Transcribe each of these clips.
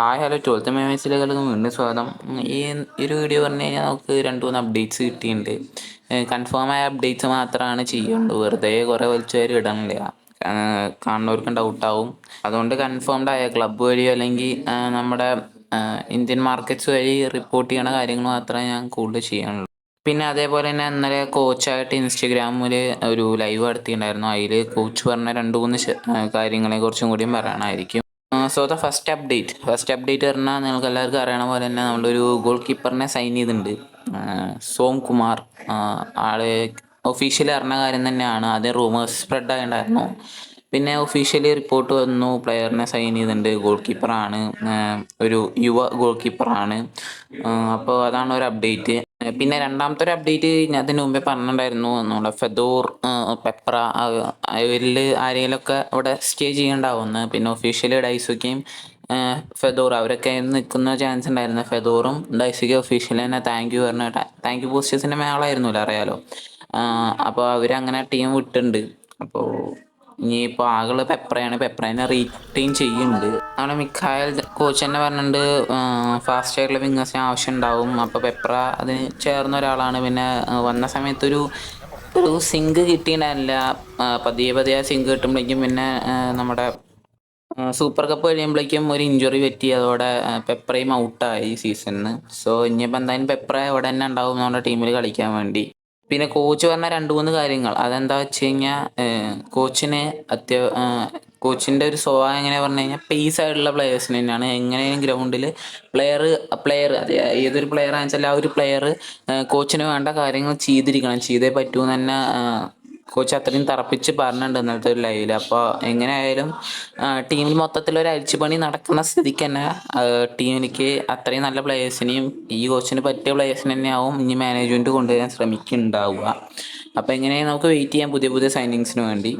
Hi hello twelfth മേമേഴ്സിലേക്ക് വീണ്ടും സ്വാഗതം. ഈ ഒരു വീഡിയോ പറഞ്ഞു കഴിഞ്ഞാൽ നമുക്ക് രണ്ട് മൂന്ന് അപ്ഡേറ്റ്സ് കിട്ടിയിട്ടുണ്ട് കൺഫേമായ അപ്ഡേറ്റ്സ് മാത്രമാണ് ചെയ്യുള്ളൂ വെറുതെ കുറേ വലിച്ചു വാരി ഇടണില്ല കാണുന്നവർക്കും ഡൗട്ടാവും അതുകൊണ്ട് കൺഫേംഡ് ആയ ക്ലബ്ബ് വഴിയോ അല്ലെങ്കിൽ നമ്മുടെ ഇന്ത്യൻ മാർക്കറ്റ്സ് വഴി റിപ്പോർട്ട് ചെയ്യണ കാര്യങ്ങൾ മാത്രമേ ഞാൻ കൂടുതൽ ചെയ്യാനുള്ളൂ. പിന്നെ അതേപോലെ തന്നെ ഇന്നലെ കോച്ചായിട്ട് ഇൻസ്റ്റഗ്രാമിൽ ഒരു ലൈവ് നടത്തിയിട്ടുണ്ടായിരുന്നു അതിൽ കോച്ച് പറഞ്ഞ രണ്ട് മൂന്ന് കാര്യങ്ങളെ കുറിച്ചും കൂടിയും പറയാനായിരിക്കും so first update first update പറഞ്ഞാൽ നിങ്ങൾക്ക് എല്ലാവർക്കും അറിയണ പോലെ തന്നെ നമ്മളൊരു ഗോൾ കീപ്പറിനെ സൈൻ ചെയ്തിട്ടുണ്ട്. സോം കുമാർ. ആൾ ഒഫീഷ്യലി അറിഞ്ഞ കാര്യം തന്നെയാണ്. ആദ്യം റൂമേഴ്സ് സ്പ്രെഡ് ആയിട്ടുണ്ടായിരുന്നു പിന്നെ ഒഫീഷ്യലി റിപ്പോർട്ട് വന്നു. പ്ലെയറിനെ സൈൻ ചെയ്തിട്ടുണ്ട്. ഗോൾ കീപ്പറാണ് ഒരു യുവ ഗോൾ കീപ്പറാണ് അപ്പോൾ അതാണ് ഒരു അപ്ഡേറ്റ് പിന്നെ രണ്ടാമത്തെ ഒരു അപ്ഡേറ്റ് ഞാൻ അതിന് മുമ്പേ പറഞ്ഞിട്ടുണ്ടായിരുന്നു നമ്മുടെ ഫെദോർ പെപ്ര അവരിൽ ആരെങ്കിലുമൊക്കെ അവിടെ സ്റ്റേ ചെയ്യണ്ടാവുമെന്ന്. പിന്നെ ഒഫീഷ്യലി ഡൈസുക്കയും ഫെദോർ അവരൊക്കെ നിൽക്കുന്ന ചാൻസ് ഉണ്ടായിരുന്നു. ഫെദോറും ഡൈസുക്കെ ഒഫീഷ്യലി തന്നെ താങ്ക് യു പറഞ്ഞ. താങ്ക് യു പോസ്റ്റേഴ്സിന്റെ മേളായിരുന്നല്ലോ അറിയാലോ. അപ്പോൾ അവരങ്ങനെ ടീം വിട്ടുണ്ട് അപ്പോൾ ഇനിയിപ്പോൾ ആകൾ പെപ്രയാണ്. പെപ്രേനെ റീറ്റെയിൻ ചെയ്യുന്നുണ്ട്. നമ്മുടെ മിക്കായൽ കോച്ച് തന്നെ പറഞ്ഞിട്ടുണ്ട് ഫാസ്റ്റ് ആയിട്ടുള്ള വിങ്ങേഴ്സിന് ആവശ്യം ഉണ്ടാവും. അപ്പോൾ പെപ്ര അതിന് ചേർന്ന ഒരാളാണ്. പിന്നെ വന്ന സമയത്തൊരു ഒരു സിങ്ക് കിട്ടിയിട്ടില്ല പതിയെ പതിയെ സിങ്ക് കിട്ടുമ്പോഴേക്കും പിന്നെ നമ്മുടെ സൂപ്പർ കപ്പ് കഴിയുമ്പോഴേക്കും ഒരു ഇഞ്ചുറി പറ്റി. അതോടെ പെപ്രയും ഔട്ടായി സീസണിന് സോ ഇനിയിപ്പോൾ എന്തായാലും പെപ്ര ഇവിടെ തന്നെ ഉണ്ടാവും. നമ്മുടെ ടീമിൽ കളിക്കാൻ വേണ്ടി. പിന്നെ കോച്ച് പറഞ്ഞ രണ്ട് മൂന്ന് കാര്യങ്ങൾ. അതെന്താ വെച്ച് കഴിഞ്ഞാൽ കോച്ചിന് അത്യ കോച്ചിന്റെ ഒരു സ്വഭാവം എങ്ങനെയാ പറഞ്ഞു കഴിഞ്ഞാൽ പേസ് ആയിട്ടുള്ള പ്ലെയേഴ്സിന് തന്നെയാണ്. എങ്ങനെയും ഗ്രൗണ്ടിൽ പ്ലെയർ പ്ലെയർ അത് ഏതൊരു പ്ലെയർ ആണെന്ന് വെച്ചാൽ ആ ഒരു പ്ലെയർ കോച്ചിന് വേണ്ട കാര്യങ്ങൾ ചെയ്തിരിക്കണം. ചെയ്തേ പറ്റൂ എന്ന് തന്നെ കോച്ച് അത്രയും തറപ്പിച്ച് പറഞ്ഞിട്ടുണ്ട് ഇന്നത്തെ ഒരു ലൈവിൽ അപ്പോൾ എങ്ങനെയായാലും ടീമിൽ മൊത്തത്തിൽ ഒരു അഴിച്ചുപണി നടക്കുന്ന സ്ഥിതിക്ക് തന്നെ ടീമിലേക്ക് അത്രയും നല്ല പ്ലേയേഴ്സിനെയും ഈ കോച്ചിന് പറ്റിയ പ്ലേയേഴ്സിനെ തന്നെയാവും ഇനി മാനേജ്മെന്റ് കൊണ്ടുവരാൻ ശ്രമിക്കുന്നുണ്ടാവുക. അപ്പോൾ എങ്ങനെയാണ് നമുക്ക് വെയിറ്റ് ചെയ്യാം പുതിയ പുതിയ സൈനിങ്സിന് വേണ്ടി.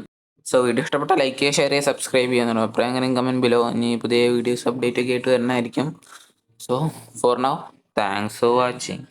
സോ വീഡിയോ ഇഷ്ടപ്പെട്ട ലൈക്ക് ചെയ്യുക ഷെയർ ചെയ്യുക സബ്സ്ക്രൈബ് ചെയ്യാന്നുള്ളൂ അഭിപ്രായം എങ്ങനെയും കമന്റ് ബിലോ ഇനി പുതിയ വീഡിയോസ് അപ്ഡേറ്റ് ഒക്കെ ആയിട്ട് വരണമായിരിക്കും. So for now thanks for watching